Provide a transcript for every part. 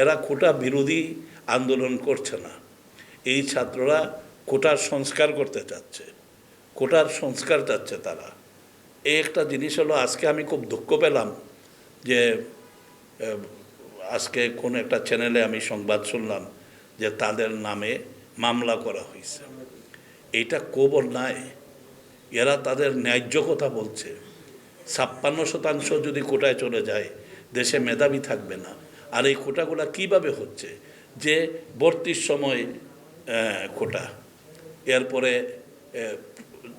এরা কোটা বিরোধী আন্দোলন করছে না। এই ছাত্ররা কোটার সংস্কার করতে চাচ্ছে। কোটার সংস্কার চাচ্ছে তারা। এই একটা জিনিস হলো, আজকে আমি খুব দুঃখ পেলাম যে আজকে কোন একটা চ্যানেলে আমি সংবাদ শুনলাম যে তাদের নামে মামলা করা হয়েছে। এইটা খুব অন্যায় এরা তাদের ন্যায্য কথা বলছে। ছাপ্পান্ন শতাংশ যদি কোটায় চলে যায়, দেশে মেধাবী থাকবে না। আর এই কোটাগুলা কীভাবে হচ্ছে? যে ভর্তির সময় কোটা এরপরে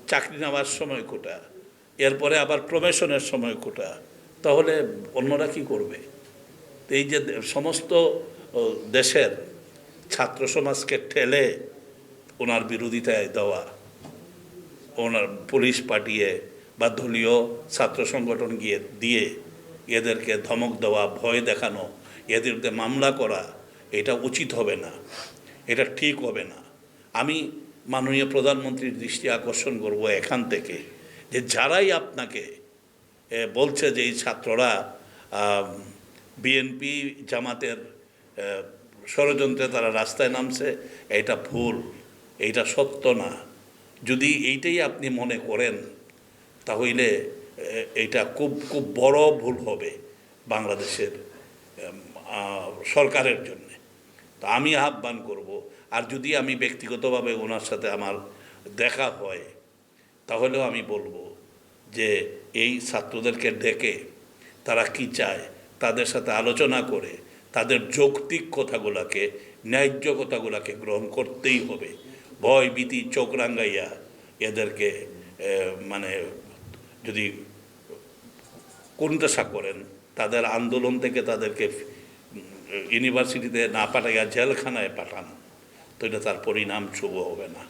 চাকরি নেওয়ার সময় কোটা এরপরে আবার প্রবেশনের সময় কোটা তাহলে অন্যরা কি করবে? এই যে সমস্ত দেশের ছাত্র সমাজকে ঠেলে ওনার বিরোধিতায় দেওয়া, ওনার পুলিশ পাঠিয়ে বা দলীয় ছাত্র সংগঠন গিয়ে, দিয়ে এদেরকে ধমক দেওয়া, ভয় দেখানো এদের বিরুদ্ধে মামলা করা এটা উচিত হবে না। এটা ঠিক হবে না। আমি মাননীয় প্রধানমন্ত্রীর দৃষ্টি আকর্ষণ করব এখান থেকে যে যারাই আপনাকে বলছে যে এই ছাত্ররা বিএনপি জামাতের ষড়যন্ত্রে তারা রাস্তায় নামছে এটা ভুল এইটা সত্য না। যদি এইটাই আপনি মনে করেন তাহলে এ, এইটা খুব খুব বড় ভুল হবে বাংলাদেশের সরকারের জন্য। তো আমি আহ্বান করব, আর যদি আমি ব্যক্তিগতভাবে ওনার সাথে আমার দেখা হয়, তাহলেও আমি বলব যে এই ছাত্রদেরকে ডেকে তারা কি চায়, তাদের সাথে আলোচনা করে, তাদের যৌক্তিক কথাগুলোকে, ন্যায্য কথাগুলোকে গ্রহণ করতেই হবে। ভয় ভীতি চোখ রাঙ্গাইয়া এদেরকে মানে যদি কোনটাসা করেন, তাদের আন্দোলন থেকে তাদেরকে ইউনিভার্সিটিতে না পাঠাইয়া জেলখানায় পাঠান, তো এটা তার পরিণাম শুভ হবে না,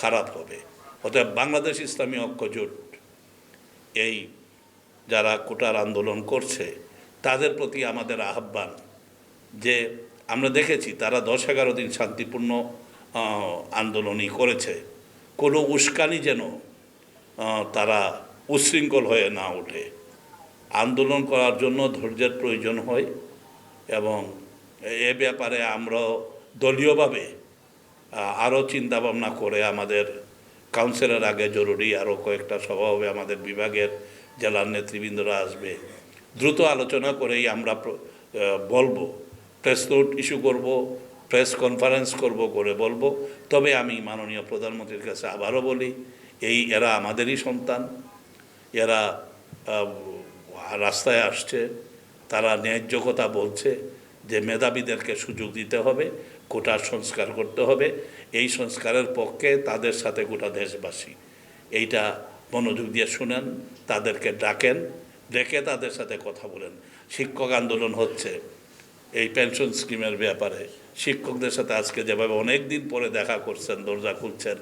খারাপ হবে। অতএব বাংলাদেশ ইসলামী ঐক্য জোট এই যারা কোটার আন্দোলন করছে, তাদের প্রতি আমাদের আহ্বান যে আমরা দেখেছি তারা দশ এগারো দিন শান্তিপূর্ণ আন্দোলনই করেছে। কোনো উস্কানি যেন তারা উচ্ছৃঙ্খল হয়ে না ওঠে। আন্দোলন করার জন্য ধৈর্যের প্রয়োজন হয়। এবং এ ব্যাপারে আমরা দলীয়ভাবে আরও চিন্তাভাবনা করে আমাদের কাউন্সিলের আগে জরুরি, আরও কয়েকটা সভা হবে আমাদের বিভাগের জেলার নেতৃবৃন্দরা আসবে। দ্রুত আলোচনা করেই আমরা বলব, প্রেস নোট ইস্যু করব, প্রেস কনফারেন্স করব করে বলব। তবে আমি মাননীয় প্রধানমন্ত্রীর কাছে আবারও বলি, এই এরা আমাদেরই সন্তান, এরা রাস্তায় আসছে। তারা ন্যায্য কথা বলছে যে মেধাবীদেরকে সুযোগ দিতে হবে, কোটার সংস্কার করতে হবে। এই সংস্কারের পক্ষে তাদের সাথে গোটা দেশবাসী। এইটা মনোযোগ দিয়ে শুনেন, তাদেরকে ডাকেন, ডেকে তাদের সাথে কথা বলেন। শিক্ষক আন্দোলন হচ্ছে এই পেনশন স্কিমের ব্যাপারে। শিক্ষকদের সাথে আজকে যেভাবে অনেক দিন পরে দেখা করছেন, দরজা খুলছেন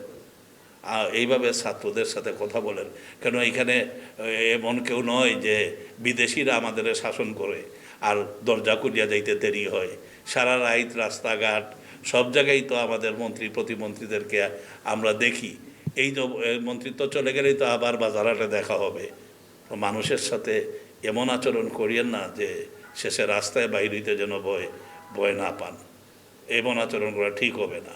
এইভাবে ছাত্রদের সাথে কথা বলেন। কেন এখানে এমন কেউ নয় যে বিদেশিরা আমাদের শাসন করে, আর দরজা খুলিয়া যাইতে দেরি হয়। সারা রাইত রাস্তাঘাট, সব জায়গায় তো আমাদের মন্ত্রী, প্রতিমন্ত্রীদেরকে আমরা দেখি। এই তো মন্ত্রিত্ব চলে গেলেই তো আবার বাজারহাটে দেখা হবে। মানুষের সাথে এমন আচরণ করিয়েন না যে শেষে রাস্তায় বাইর যেন বয় বয় না পান। এমন আচরণ করা ঠিক হবে না।